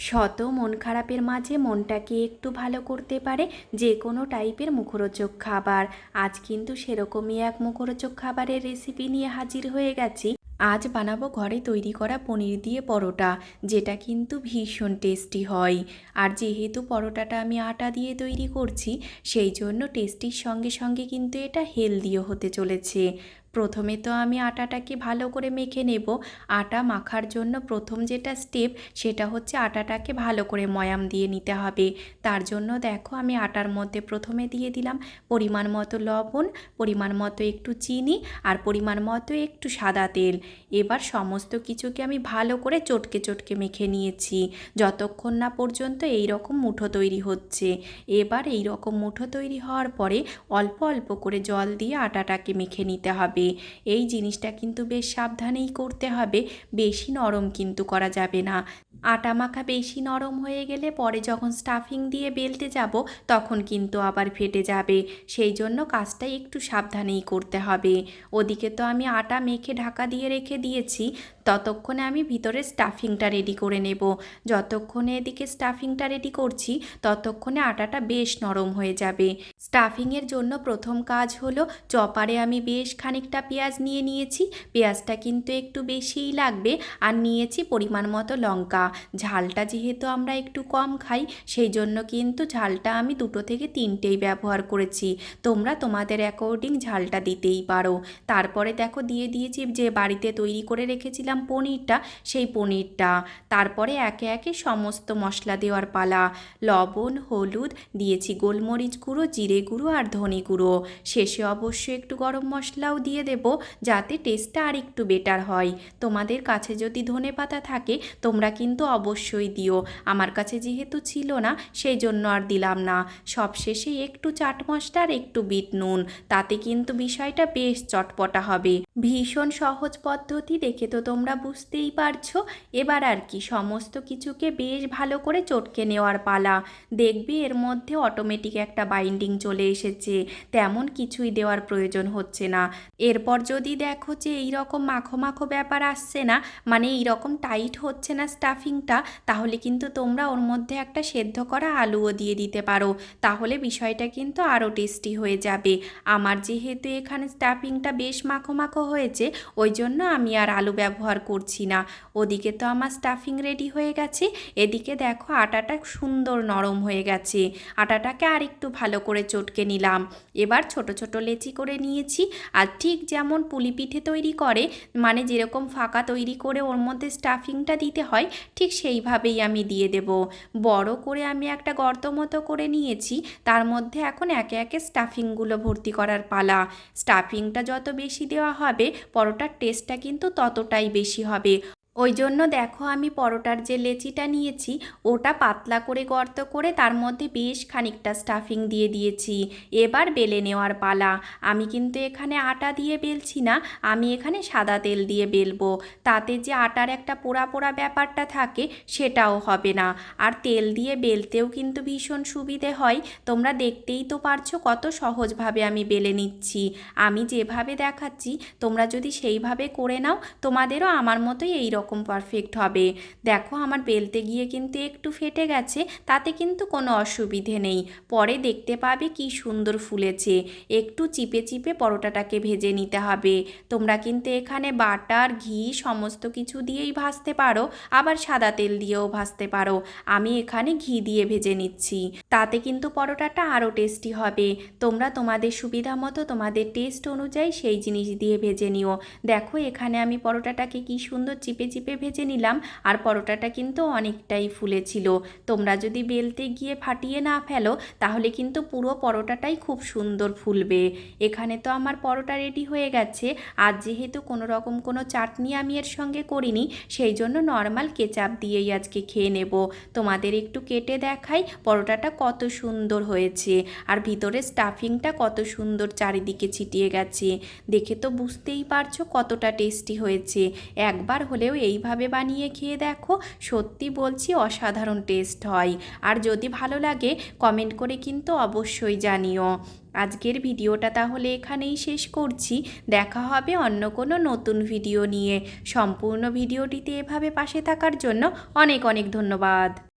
শত মন খারাপের মাঝে মনটাকে একটু ভালো করতে পারে যে কোনো টাইপের মুখরোচক খাবার। আজ কিন্তু সেরকমই এক মুখরোচক খাবারের রেসিপি নিয়ে হাজির হয়ে গেছি। আজ বানাবো ঘরে তৈরি করা পনির দিয়ে পরোটা, যেটা কিন্তু ভীষণ টেস্টি হয়। আর যেহেতু পরোটাটা আমি আটা দিয়ে তৈরি করছি, সেই জন্য টেস্টির সঙ্গে সঙ্গে কিন্তু এটা হেলদিও হতে চলেছে। প্রথমে তো আমি আটাটাকে ভালো করে মেখে নেব। আটা মাখার জন্য প্রথম যেটা স্টেপ সেটা হচ্ছে আটাটাকে ভালো করে ময়াম দিয়ে নিতে হবে। তার জন্য দেখো আমি আটার মধ্যে প্রথমে দিয়ে দিলাম পরিমাণ মতো লবণ, পরিমাণ মতো একটু চিনি আর পরিমাণ মতো একটু সাদা তেল। এবার সমস্ত কিছুকে আমি ভালো করে চটকে চটকে মেখে নিয়েছি। যতক্ষণ না পর্যন্ত এই রকম মুঠো তৈরি হচ্ছে। এবার এই রকম মুঠো তৈরি হওয়ার পরে অল্প অল্প করে জল দিয়ে আটাটাকে মেখে নিতে হবে। এই জিনিসটা কিন্তু বেশ সাবধানেই করতে হবে। বেশি নরম কিন্তু করা যাবে না। আটা মাখা বেশি নরম হয়ে গেলে পরে যখন স্টাফিং দিয়ে বেলতে যাব, তখন কিন্তু আবার ফেটে যাবে। সেই জন্য কাজটা একটু সাবধানেই করতে হবে। ওদিকে তো আমি আটা মেখে ঢাকা দিয়ে রেখে দিয়েছি। ততক্ষণে আমি ভিতরে স্টাফিংটা রেডি করে নেব। যতক্ষণে এদিকে স্টাফিংটা রেডি করছি, ততক্ষণে আটাটা বেশ নরম হয়ে যাবে। স্টাফিংয়ের জন্য প্রথম কাজ হলো, চপারে আমি বেশ খানিকটা পেঁয়াজ নিয়ে নিয়েছি। পেঁয়াজটা কিন্তু একটু বেশিই লাগবে, আর নিয়েছি পরিমাণ মতো লঙ্কা। ঝালটা যেহেতু আমরা একটু কম খাই, সেই জন্য কিন্তু ঝালটা আমি দুটো থেকে তিনটেই ব্যবহার করেছি। তোমরা তোমাদের অ্যাকর্ডিং ঝালটা দিতেই পারো। তারপরে দেখো, দিয়ে দিয়েছি যে বাড়িতে তৈরি করে রেখেছিলাম পনিরটা, সেই পনিরটা। তারপরে একে একে সমস্ত মশলা দেওয়ার পালা। লবণ, হলুদ, দিয়েছি গোলমরিচ গুঁড়ো, জিরে গুঁড়ো আর ধনে গুঁড়ো। শেষে অবশ্যই একটু গরম মশলাও দিয়ে দেব, যাতে টেস্টটা আর একটু বেটার হয়। তোমাদের কাছে যদি ধনে পাতা থাকে, তোমরা কিন্তু অবশ্যই দিও। আমার কাছে যেহেতু ছিল না, সেই জন্য আর দিলাম না। সবশেষে একটু চাট মশলা আর একটু বিট নুন। তাতে কিন্তু বিষয়টা বেশ চটপটা হবে। ভীষণ সহজ পদ্ধতি দেখে তো তোমরা বুঝতেই পারছ। এবার আর কি, সমস্ত কিছুকে বেশ ভালো করে চটকে নেওয়ার পালা। দেখবে এর মধ্যে অটোমেটিক একটা বাইন্ডিং চলে এসেছে। তেমন কিছুই দেওয়ার প্রয়োজন হচ্ছে না। এরপর যদি দেখো যে এই রকম মাখো মাখো ব্যাপার আসছে না মানে এই রকম টাইট হচ্ছে না স্টাফিংটা তাহলে কিন্তু তোমরা ওর মধ্যে একটা সেদ্ধ করা আলুও দিয়ে দিতে পারো। তাহলে বিষয়টা কিন্তু আরও টেস্টি হয়ে যাবে। আমার যেহেতু এখানে স্টাফিংটা বেশ মাখো মাখো হয়েছে, ওই জন্য আমি আর আলু ব্যবহার করছি না। ওদিকে তো আমার স্টাফিং রেডি হয়ে গেছে, এদিকে দেখো আটাটা সুন্দর নরম হয়ে গেছে। আটাটাকে আর একটু ভালো করে চটকে নিলাম। এবার ছোট ছোট লেচি করে নিয়েছি, আর ঠিক যেমন পুলি পিঠে তৈরি করে মানে যেরকম ফাঁকা তৈরি করে ওর মধ্যে স্টাফিংটা দিতে হয়, ঠিক সেইভাবেই আমি দিয়ে দেব। বড় করে আমি একটা গর্ত মতো করে নিয়েছি, তার মধ্যে এখন একে একে স্টাফিংগুলো ভর্তি করার পালা। স্টাফিংটা যত বেশি দেওয়া হবে পরোটার টেস্টটা কিন্তু ততটাই বেশি হবে। ওই জন্য দেখো আমি পরোটার যে লেচিটা নিয়েছি, ওটা পাতলা করে গর্ত করে তার মধ্যে বেশ খানিকটা স্টাফিং দিয়ে দিয়েছি। এবার বেলে নেওয়ার পালা। আমি কিন্তু এখানে আটা দিয়ে বেলছি না, আমি এখানে সাদা তেল দিয়ে বেলবো। তাতে যে আটার একটা পোড়া পোড়া ব্যাপারটা থাকে, সেটাও হবে না। আর তেল দিয়ে বেলতেও কিন্তু ভীষণ সুবিধে হয়। তোমরা দেখতেই তো পারছ কত সহজভাবে আমি বেলে নিচ্ছি। আমি যেভাবে দেখাচ্ছি, তোমরা যদি সেইভাবে করে নাও, তোমাদেরও আমার মতোই এই রকম পারফেক্ট হবে। দেখো আমার বেলতে গিয়ে কিন্তু একটু ফেটে গেছে, তাতে কিন্তু কোনো অসুবিধে নেই। পরে দেখতে পাবে কি সুন্দর ফুলেছে। একটু চিপে চিপে পরোটাটাকে ভেজে নিতে হবে। তোমরা কিন্তু এখানে বাটার, ঘি সমস্ত কিছু দিয়েই ভাজতে পারো, আবার সাদা তেল দিয়েও ভাজতে পারো। আমি এখানে ঘি দিয়ে ভেজে নিচ্ছি। তাতে কিন্তু পরোটাটা আরও টেস্টি হবে। তোমরা তোমাদের সুবিধা মতো তোমাদের টেস্ট অনুযায়ী সেই জিনিস দিয়ে ভেজে নিও। দেখো এখানে আমি পরোটাটাকে কি সুন্দর চিপে চিপে চিপে ভেজে নিলাম, আর পরোটাটা কিন্তু অনেকটাই ফুলেছিল। তোমরা যদি বেলতে গিয়ে ফাটিয়ে না ফেলো, তাহলে কিন্তু পুরো পরোটাটাই খুব সুন্দর ফুলবে। এখানে তো আমার পরোটা রেডি হয়ে গেছে। আর যেহেতু কোনো রকম কোনো চাটনি আমি এর সঙ্গে করিনি, সেই জন্য নর্মাল কেচাপ দিয়েই আজকে খেয়ে নেব। তোমাদের একটু কেটে দেখাই পরোটাটা কত সুন্দর হয়েছে, আর ভিতরে স্টাফিংটা কত সুন্দর চারিদিকে ছিটিয়ে গেছে। দেখে তো বুঝতেই পারছ কতটা টেস্টি হয়েছে। একবার হলেও এইভাবে বানিয়ে খেয়ে দেখো। সত্যি বলছি, অসাধারণ টেস্ট হয়। আর যদি ভালো লাগে, কমেন্ট করে কিন্তু অবশ্যই জানিও। আজকের ভিডিওটা তাহলে এখানেই শেষ করছি। দেখা হবে অন্য কোনো নতুন ভিডিও নিয়ে। সম্পূর্ণ ভিডিওটিতে এভাবে পাশে থাকার জন্য অনেক অনেক ধন্যবাদ।